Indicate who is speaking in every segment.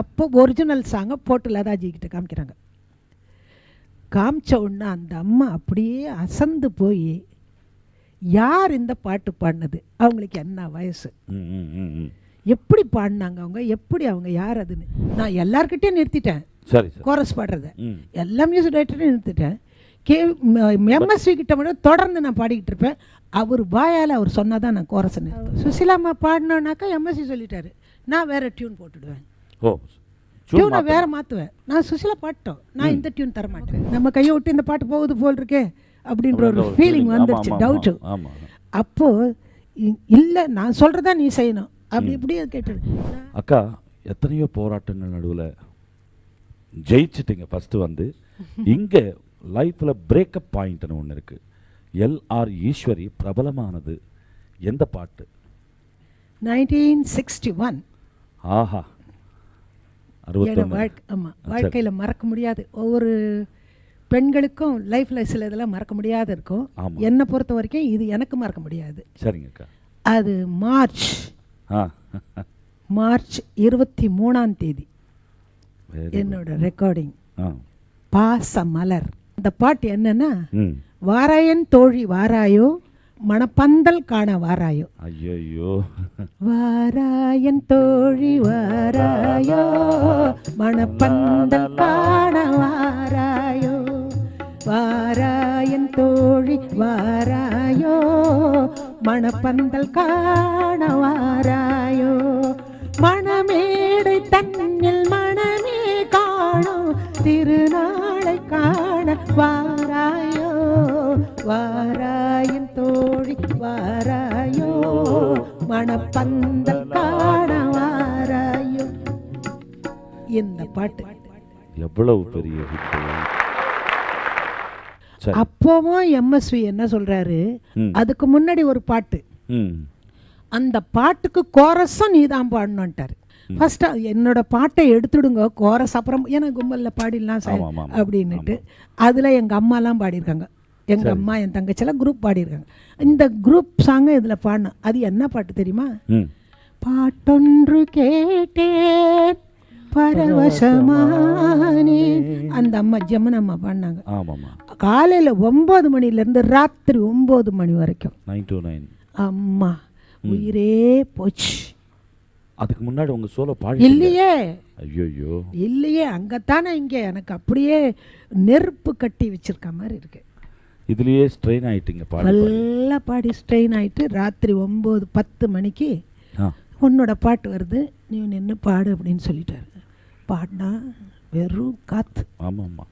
Speaker 1: அப்போ ஒரிஜினல் சாங்கை போட்டு லதாஜி கிட்ட காமிக்கிறாங்க. காமிச்ச உடனே அந்த அம்மா அப்படியே அசந்து போய் யார் இந்த பாட்டு பாடினது? அவங்களுக்கு என்ன வயசு? எப்படி பாடினாங்க அவங்க? எப்படி அவங்க யார் அதுன்னு? நான் எல்லார்கிட்டயும் நிறுத்திட்டேன்.
Speaker 2: சரி
Speaker 1: கோரஸ் பாடுறத. எல்லா மியூசிக் டைரக்டரையும் நிறுத்திட்டேன். கே எம்எஸ்வி கிட்ட மட்டும் தொடர்ந்து நான் பாடிக்கிட்டு இருப்பேன். அவர் வாயால் அவர் சொன்னால் தான் நான் கோரஸை நிறுத்துவேன். சுசிலாம்மா பாடினோன்னாக்கா எம்எஸ்வி சொல்லிட்டாரு. நான் வேற டியூன் போட்டுடுவேன்.
Speaker 2: ஓ
Speaker 1: டியூனை. வேற மாற்றுவேன் நான் சுசிலா பாட்டோம் நான் இந்த டியூன் தர மாட்டேன். நம்ம கையை விட்டு இந்த பாட்டு போகுது போல் இருக்கே அப்படின்ற ஒரு ஃபீலிங். வந்துருச்சு டவுட்டு
Speaker 2: ஆமா
Speaker 1: அப்போ இ- இல்லை நான் சொல்கிறதா நீ செய்யணும். அப்படி இப்படி கேட்டு
Speaker 2: அக்கா எத்தனையோ போராட்டங்கள் நடுவில் ஜெயிச்சிட்டீங்க ஃபஸ்ட்டு வந்து. இங்கே லைஃப்பில் பிரேக்கப் பாயிண்ட்னு ஒன்று இருக்குது எல்ஆர் ஈஸ்வரி பிரபலமானது எந்த பாட்டு?
Speaker 1: நைன்டீன் சிக்ஸ்டி ஒன்
Speaker 2: ஆஹா. அறுபத்தொன்று
Speaker 1: வாழ்க்கை ஆமாம். வாழ்க்கையில் மறக்க முடியாது. ஒவ்வொரு பெண்களுக்கும் லைஃப்பில் சில இதெல்லாம் மறக்க முடியாது இருக்கும். என்னை பொறுத்த வரைக்கும் இது எனக்கு மறக்க முடியாது.
Speaker 2: சரிங்க அக்கா
Speaker 1: அது மார்ச். மார்ச் இருபத்தி மூணாம் தேதி. என்னோட ரெக்கார்டிங் பாச மலர் இந்த பாட்டு என்னன்னா வாராயன் தோழி வாராயோ மணப்பந்தல் காண வாராயோ?
Speaker 2: ஐயோ
Speaker 1: வாராயன் தோழி வாராயோ. மணப்பந்தல் காண வாராயோ. வாராயன் தோழி வாராயோ. மணப்பந்தல் காண வாராயோ. மணமேடை தன்னில் மணமே காணும். திருநாளை காண வாராயோ. வாராயன் தோழி வாராயோ மணப்பந்தல் காண வாராயோ இந்த பாட்டு.
Speaker 2: எவ்வளவு பெரிய
Speaker 1: அப்போவும் எம்எஸ்வி என்ன சொல்றாரு. அதுக்கு முன்னாடி ஒரு பாட்டு. அந்த பாட்டுக்கு கோரஸும் நீ தான் பாடணுன்ட்டார் ஃபர்ஸ்ட் என்னோட பாட்டை எடுத்துடுங்க கோரஸ் அப்புறம் ஏன்னா கும்பலில் பாடிடலாம் சார். அப்படின்னுட்டு. அதில் எங்கள் அம்மாலாம் பாடியிருக்காங்க. எங்கள் அம்மா என் தங்கச்சியெல்லாம் குரூப் பாடியிருக்காங்க. இந்த குரூப் சாங்கை இதில் பாடணும் அது என்ன பாட்டு தெரியுமா? பாட்டொன்று கேட்டேன் பரவசமானேன் அந்த அம்மா ஜமுன் அம்மா பாடினாங்க. காலையில் ஒம்பது மணிலேருந்து ராத்திரி ஒம்பது மணி வரைக்கும்.
Speaker 2: நைன் டூ நைன்
Speaker 1: அம்மா உயிரே போச்சு.
Speaker 2: அதுக்கு முன்னாடி உங்கள் சோலோ பாடி
Speaker 1: இல்லையே.
Speaker 2: ஐயோ
Speaker 1: இல்லையே அங்கத்தானே இங்கே. எனக்கு அப்படியே நெருப்பு கட்டி வச்சிருக்க மாதிரி இருக்கு.
Speaker 2: இதுலயே ஸ்ட்ரெயின் ஆயிட்டீங்க பாடி பாடி.
Speaker 1: நல்லா பாடி ஸ்ட்ரெயின் ஆயிட்டு ராத்திரி ஒம்பது பத்து மணிக்கு உன்னோட பாட்டு வருது நீ நின்று பாடு? அப்படின்னு சொல்லிட்டாரு. பாடினா வெறும் காற்று
Speaker 2: ஆமாம் ஆமாம்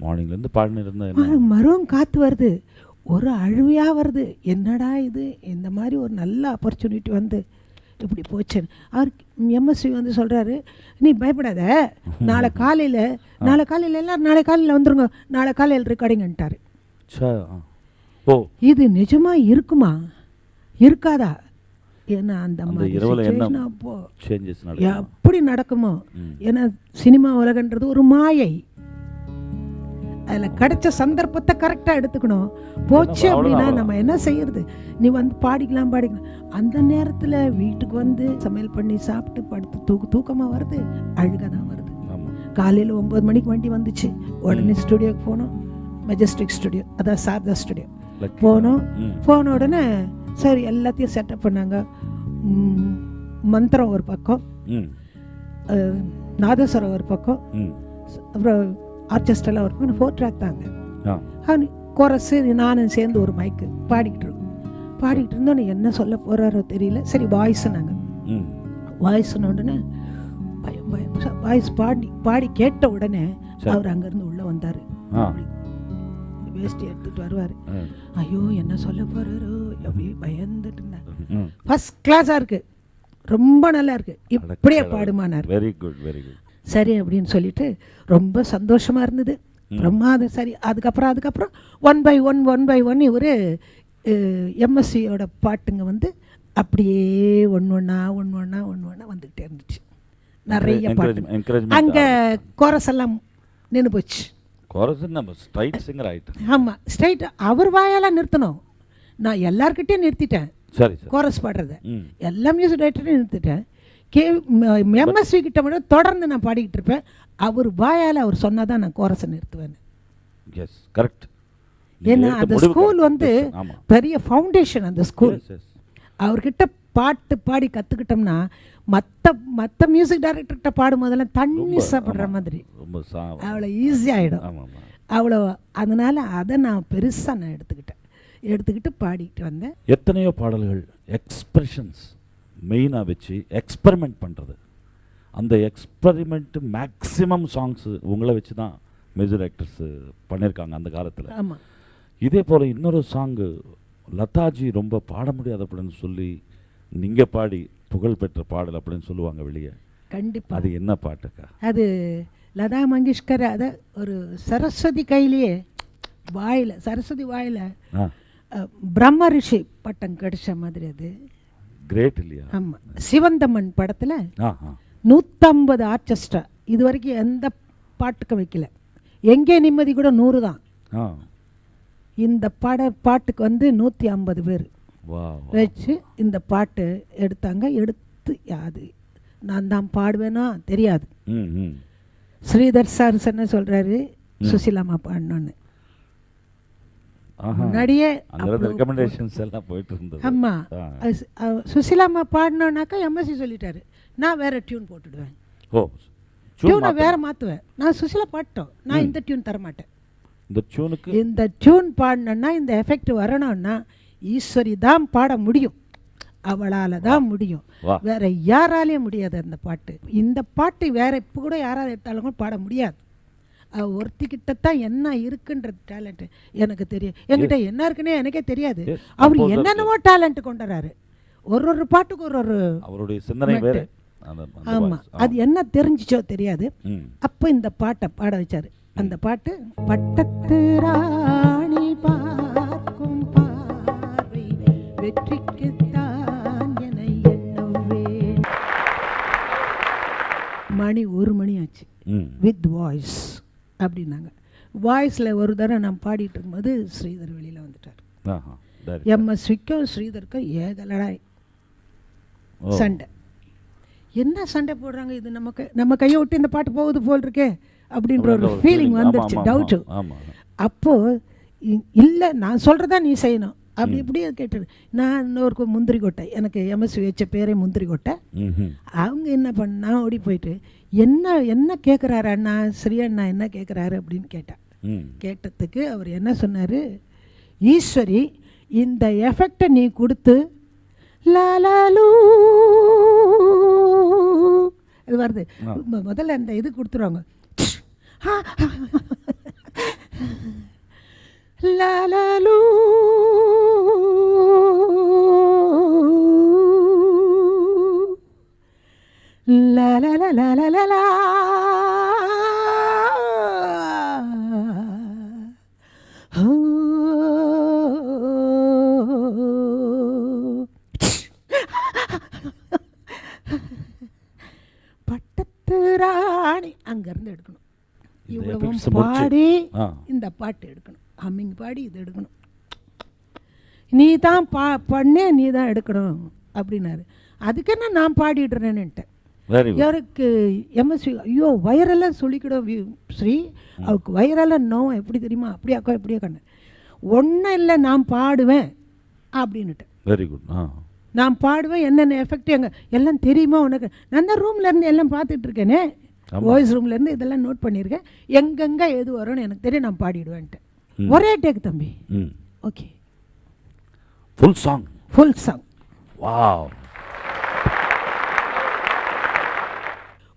Speaker 2: மார்னிங்லேருந்து பாடினு இருந்தா என்ன?
Speaker 1: மறும் காற்று வருது. ஒரு அழுவையாக வருது. என்னடா இது? இந்த மாதிரி ஒரு நல்ல ஆப்பர்ச்சுனிட்டி வந்து இப்படி போச்சுன்னு. அவர் எம்எஸ்வி வந்து சொல்கிறாரு நீ பயப்படாத. நாளை காலையில் நாளை காலையில் எல்லாம் நாளை காலையில் வந்துருங்க. நாளை காலையில் ரெக்கார்டிங்ன்ட்டாரு.
Speaker 2: ஓ.
Speaker 1: இது நிஜமா இருக்குமா? இருக்காதா? ஏன்னா அந்த மாதிரி எப்படி நடக்குமோ. ஏன்னா சினிமா உலகன்றது ஒரு மாயை. அதில் கிடைச்ச சந்தர்ப்பத்தை கரெக்டாக எடுத்துக்கணும். போச்சு அப்படின்னா. நம்ம என்ன செய்யறது? நீ வந்து பாடிக்கலாம் பாடிக்கலாம். அந்த நேரத்தில் வீட்டுக்கு வந்து சமையல் பண்ணி சாப்பிட்டு படுத்து தூக்கு தூக்கமாக வருது. அழுக தான் வருது காலையில் ஒம்பது மணிக்கு வண்டி வந்துச்சு. உடனே ஸ்டுடியோக்கு போனோம். மெஜஸ்டிக் ஸ்டுடியோ அதான் சாரதா ஸ்டுடியோ போனோம். போன உடனே சரி எல்லாத்தையும் செட்டப் பண்ணாங்க. மந்திரம் ஒரு பக்கம். நாதஸ்வரம் ஒரு பக்கம். அப்புறம் ஆர்கெஸ்ட்ரெல்லாம் ஒரு பக்கம். ஃபோர் ட்ராக் தாங்க. அவனு கோரஸு நானும் சேர்ந்து ஒரு மைக்கு பாடிக்கிட்டு இருக்கோம். பாடிக்கிட்டு இருந்தோன்னே என்ன சொல்ல போகிறாரோ தெரியல. சரி வாய்ஸ் நாங்கள் வாய்ஸ்ன உடனே பயம் பயம். வாய்ஸ் பாடி பாடி கேட்ட உடனே. அவர் அங்கேருந்து உள்ளே வந்தார். வேஷ்டி எடுத்துட்டு வருவார். ஐயோ என்ன சொல்ல போகிறாரோ அப்படியே பயந்துட்டு இருந்தேன்
Speaker 2: ம்
Speaker 1: ஃபஸ்ட் கிளாஸாக இருக்கு. ரொம்ப நல்லா இருக்கு. இப்படியே பாடுமானார்.
Speaker 2: வெரி குட் வெரி குட்
Speaker 1: சரி அப்படின்னு சொல்லிட்டு ரொம்ப சந்தோஷமா இருந்தது. பிரமாதம். சரி அதுக்கப்புறம் அதுக்கப்புறம் one by one one by one இவர் எம்எஸ்சியோட பாட்டுங்க வந்து அப்படியே ஒன்று ஒன்றா ஒன்று ஒன்றா ஒன்று ஒன்றா வந்துக்கிட்டே இருந்துச்சு. நிறைய பாட்டு. அங்கே கோரஸ் எல்லாம் நின்று போச்சு.
Speaker 2: குறைச்சு நம்ம ஸ்ட்ரைட் சிங்கர் ஆயிட்டேன்
Speaker 1: ஆமாம் ஸ்ட்ரைட் அவர் வாயால் நிறுத்தணும். நான் எல்லார்கிட்டயும் நிறுத்திட்டேன்.
Speaker 2: சரி சார்.
Speaker 1: கோரஸ் பாடுறத. எல்லா மியூசிக் டைரக்டரையும் நிறுத்திட்டேன். கே எம்எஸ்வி கிட்ட மட்டும் தொடர்ந்து நான் பாடிக்கிட்டு இருப்பேன். அவர் வாயால் அவர் சொன்னாதான் நான் கோரஸை நிறுத்துவேன்.
Speaker 2: எஸ் கரெக்ட்
Speaker 1: ஏன்னா அந்த ஸ்கூல் வந்து பெரிய ஃபவுண்டேஷன் அந்த ஸ்கூல் அவர்கிட்ட பாட்டு பாடி கற்றுக்கிட்டோம்னா மற்ற மற்ற மியூசிக் டைரக்டர்கிட்ட பாடும் போதெல்லாம் தண்ணி சாப்பிட்ற மாதிரி. அவ்வளோ ஈஸியாகிடும் அவ்வளோ அதனால் அதை நான் பெருசாக நான் எடுத்துக்கிட்டேன். எடுத்துக்கிட்டு பாடிக்கிட்டு வந்தேன்.
Speaker 2: எத்தனையோ பாடல்கள் எக்ஸ்பிரஷன்ஸ் மெயினாக வச்சு எக்ஸ்பெரிமெண்ட் பண்ணுறது அந்த எக்ஸ்பெரிமெண்ட் மேக்ஸிமம் சாங்ஸு உங்களை வச்சு தான் மேஜர் ஆக்டர்ஸு பண்ணியிருக்காங்க அந்த காலத்தில்.
Speaker 1: ஆமாம்
Speaker 2: இதே போல் இன்னொரு சாங்கு லதாஜி ரொம்ப பாட முடியாது அப்படின்னு சொல்லி நீங்கள் பாடி புகழ் பெற்ற பாடல் அப்படின்னு சொல்லுவாங்க வெளியே.
Speaker 1: கண்டிப்பாக
Speaker 2: அது என்ன பாட்டுக்கா?
Speaker 1: அது லதா மங்கேஷ்கர் அதை ஒரு சரஸ்வதி கையிலேயே வாயில் சரஸ்வதி வாயில் பிரம்ம ரிஷி பட்டம் கிடைச்ச மாதிரி அது.
Speaker 2: கிரேட் இல்லையா?
Speaker 1: ஆமாம் சிவந்தமன் படத்தில் நூற்றம்பது ஆர்கெஸ்ட்ரா இது வரைக்கும் எந்த பாட்டுக்கும் வைக்கல. எங்கே நிம்மதி கூட நூறு தான். இந்த பாட பாட்டுக்கு வந்து நூற்றி ஐம்பது பேர். வச்சு இந்த பாட்டு எடுத்தாங்க. எடுத்து அது நான் தான் பாடுவேனா? தெரியாது. ஸ்ரீதர் சார் என்ன சொல்கிறாரு சுசிலாமா பாடணுன்னு முன்னாடியே ஆமாம். சுசிலாமா பாடணுன்னாக்கா எம்எஸ்சி சொல்லிட்டாரு. நான் வேற டியூன் போட்டுடுவேன்.
Speaker 2: டியூன்
Speaker 1: வேற மாற்றுவேன் நான் சுசிலா பாட்டோம். நான் இந்த டியூன் தர மாட்டேன்
Speaker 2: இந்த டியூனுக்கு
Speaker 1: இந்த டியூன் பாடணுன்னா இந்த எஃபெக்ட் வரணும்னா ஈஸ்வரி தான் பாட முடியும். அவளால தான் முடியும். வேற யாராலையும் முடியாது அந்த பாட்டு. இந்த பாட்டு வேற இப்போ கூட யாராவது எடுத்தாலும் கூட பாட முடியாது. ஒருத்திக்கிட்ட தான் என்ன இருக்குன்ற டேலண்ட் எனக்கு தெரியும். என்கிட்ட என்ன இருக்குன்னே எனக்கே தெரியாது. அவர். என்னென்னவோ டேலண்ட் கொண்டுறாரு ஒரு ஒரு பாட்டுக்கு ஒரு ஒரு
Speaker 2: அவருடைய சிந்தனை வேறு. அந்த அந்த
Speaker 1: ஆமா.
Speaker 2: voice.
Speaker 1: அது என்ன தெரிஞ்சிச்சோ தெரியாது. அப்போ இந்த பாட்டை பாட வச்சாரு. அந்த பாட்டு பட்டத்து வெற்றிக்குத்தான் என மணி ஒரு மணி ஆச்சு வித் வாய்ஸ் அப்படின்னாங்க. வாய்ஸில் ஒரு தடவை நான் பாடிட்டு இருக்கும்போது ஸ்ரீதர் வெளியில் வந்துட்டார். எம்எஸ்விக்கும் ஸ்ரீதருக்கும் ஏகலடாய்
Speaker 2: ஓ.
Speaker 1: சண்டை. என்ன சண்டை போடுறாங்க இது? நமக்கு நம்ம கையை விட்டு இந்த பாட்டு போகுது போல் இருக்கே அப்படின்ற ஒரு ஃபீலிங். வந்துருச்சு டவுட்டு அப்போது இல்லை நான் சொல்கிறதா நீ செய்யணும். அப்படி இப்படியே கேட்டது. நான் இன்னொரு முந்திரி கொட்டை எனக்கு எம்எஸ்வி வச்ச பேரே முந்திரி கொட்டை. அவங்க என்ன பண்ண நான் ஓடி போயிட்டு என்ன என்ன கேட்குறாரு அண்ணா? ஸ்ரீ அண்ணா என்ன கேட்குறாரு அப்படின்னு கேட்டேன். கேட்டதுக்கு அவர் என்ன சொன்னார்? ஈஸ்வரி இந்த எஃபெக்டை நீ கொடுத்து லாலாலூ இது வருது. முதல்ல அந்த இது கொடுத்துருவாங்க. லாலாலூ லா லா லா லா லா லா லா பட்டத்து ராணி. அங்கேருந்து எடுக்கணும். இவ்வளவும். பாடி இந்த பாட்டு எடுக்கணும். ஹம்மிங் பாடி இது எடுக்கணும். நீ தான் பா பண்ணே நீ தான் எடுக்கணும் அப்படின்னாரு. அதுக்கு நான் பாடிடுறேன்னுட்டேன் இவருக்கு எம்எஸ்வி ஐயோ வயிறெல்லாம் சொல்லிக்கிடும் ஸ்ரீ. அவருக்கு வயிறெல்லாம் நோவும் எப்படி தெரியுமா? அப்படியே அக்கா எப்படியே கண்ணு. ஒன்றும் இல்லை நான் பாடுவேன் அப்படின்னுட்டேன்
Speaker 2: வெரி குட்
Speaker 1: நான் பாடுவேன் என்னென்ன எஃபெக்ட் எங்க எல்லாம் தெரியுமா உனக்கு? நான் தான் ரூம்ல இருந்து எல்லாம் பார்த்துட்டு இருக்கேனே. வாய்ஸ் ரூம்ல இருந்து இதெல்லாம் நோட் பண்ணியிருக்கேன். எங்கெங்க எது வரும்னு எனக்கு தெரியும் நான் பாடிடுவேன்ட்டு. ஒரே டேக் தம்பி. Okay.
Speaker 2: Full song
Speaker 1: full song
Speaker 2: wow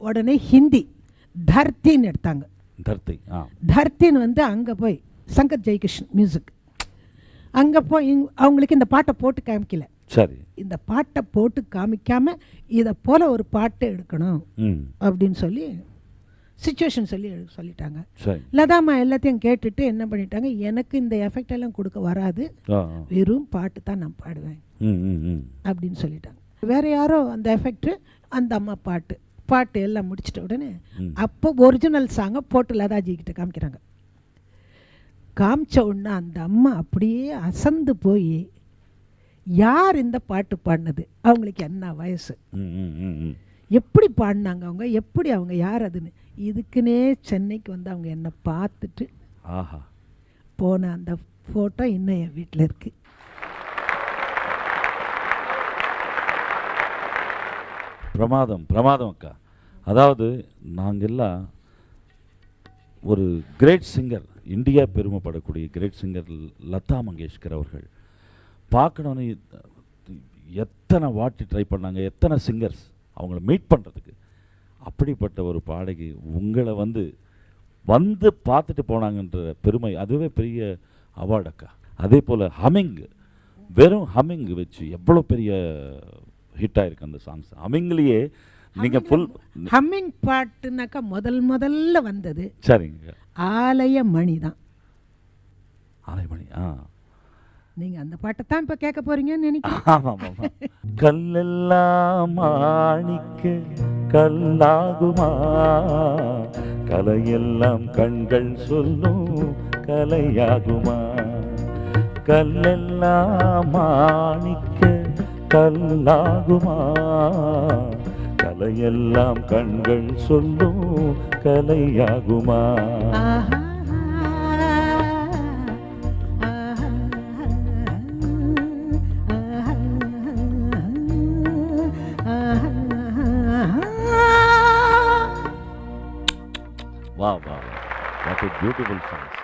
Speaker 1: உடனே ஹிந்தி தர்த்தின்னு எடுத்தாங்க.
Speaker 2: தர்த்தி ஆ.
Speaker 1: தர்த்தின்னு வந்து அங்கே போய் சங்கர் ஜெயகிருஷ்ணன் மியூசிக் அங்கே போய் அவங்களுக்கு இந்த பாட்டை போட்டு காமிக்கல.
Speaker 2: சரி.
Speaker 1: இந்த பாட்டை போட்டு காமிக்காம இதை போல ஒரு பாட்டு எடுக்கணும் அப்படின்னு சொல்லி சுச்சுவேஷன் சொல்லி சொல்லிட்டாங்க. லதாமா எல்லாத்தையும் கேட்டுட்டு என்ன பண்ணிட்டாங்க எனக்கு இந்த எஃபெக்ட் எல்லாம் கொடுக்க வராது. வெறும் பாட்டு தான் நான் பாடுவேன். அப்படின்னு சொல்லிட்டாங்க. வேற யாரோ அந்த எஃபெக்ட் அந்த அம்மா பாட்டு பாட்டு எல்லாம் முடிச்சிட்ட உடனே. அப்போ ஒரிஜினல் சாங்கை போட்டு லதாஜி கிட்ட காமிக்கிறாங்க. காமிச்ச உடனே அந்த அம்மா அப்படியே அசந்து போய் யார் இந்த பாட்டு பாடினது? அவங்களுக்கு என்ன வயசு? எப்படி பாடினாங்க அவங்க? எப்படி அவங்க? யார் அதுன்னு? இதுக்குன்னே சென்னைக்கு வந்து அவங்க என்னை பார்த்துட்டு
Speaker 2: ஆஹா.
Speaker 1: போன அந்த ஃபோட்டோ இன்னும் என் வீட்டில் இருக்குது
Speaker 2: பிரமாதம் பிரமாதம் அக்கா. அதாவது நாங்கள் எல்லாம் ஒரு கிரேட் சிங்கர் இந்தியா பெருமைப்படக்கூடிய கிரேட் சிங்கர் லதா மங்கேஷ்கர் அவர்கள். பார்க்கணுன்னு எத்தனை வாட்டி ட்ரை பண்ணாங்க எத்தனை சிங்கர்ஸ் அவங்கள மீட் பண்ணுறதுக்கு அப்படிப்பட்ட ஒரு பாடகி உங்களை வந்து வந்து பார்த்துட்டு போனாங்கன்ற பெருமை அதுவே பெரிய அவார்டு அக்கா. அதே போல் ஹமிங் வெறும் ஹமிங் வச்சு எவ்வளோ பெரிய ஹிட் ஆயிருக்கு அந்த சாங்ஸ் ஹமிங்லேயே நீங்கள் ஃபுல்
Speaker 1: ஹம்மிங் பாட்டுனாக்கா முதல் முதல்ல வந்தது.
Speaker 2: சரிங்க.
Speaker 1: ஆலய மணி தான்
Speaker 2: ஆலைமணி ஆ.
Speaker 1: நீங்கள் அந்த பாட்டை தான் இப்போ கேட்க போறீங்கன்னு நினைக்கிறேன்.
Speaker 2: கல்லெல்லாம் மாணிக்க கல்லாகுமா? கலையெல்லாம் கண்கள் சொல்லும் கலையாகுமா? கல்லெல்லாம் மாணிக்க கல்லாகுமா? கலையெல்லாம் கண்கள் சொல்லும் கலையாகுமா?
Speaker 1: ஆஹா, ஆஹா,
Speaker 2: வா வா வாட் a பியூட்டிஃபுல் சாங்ஸ்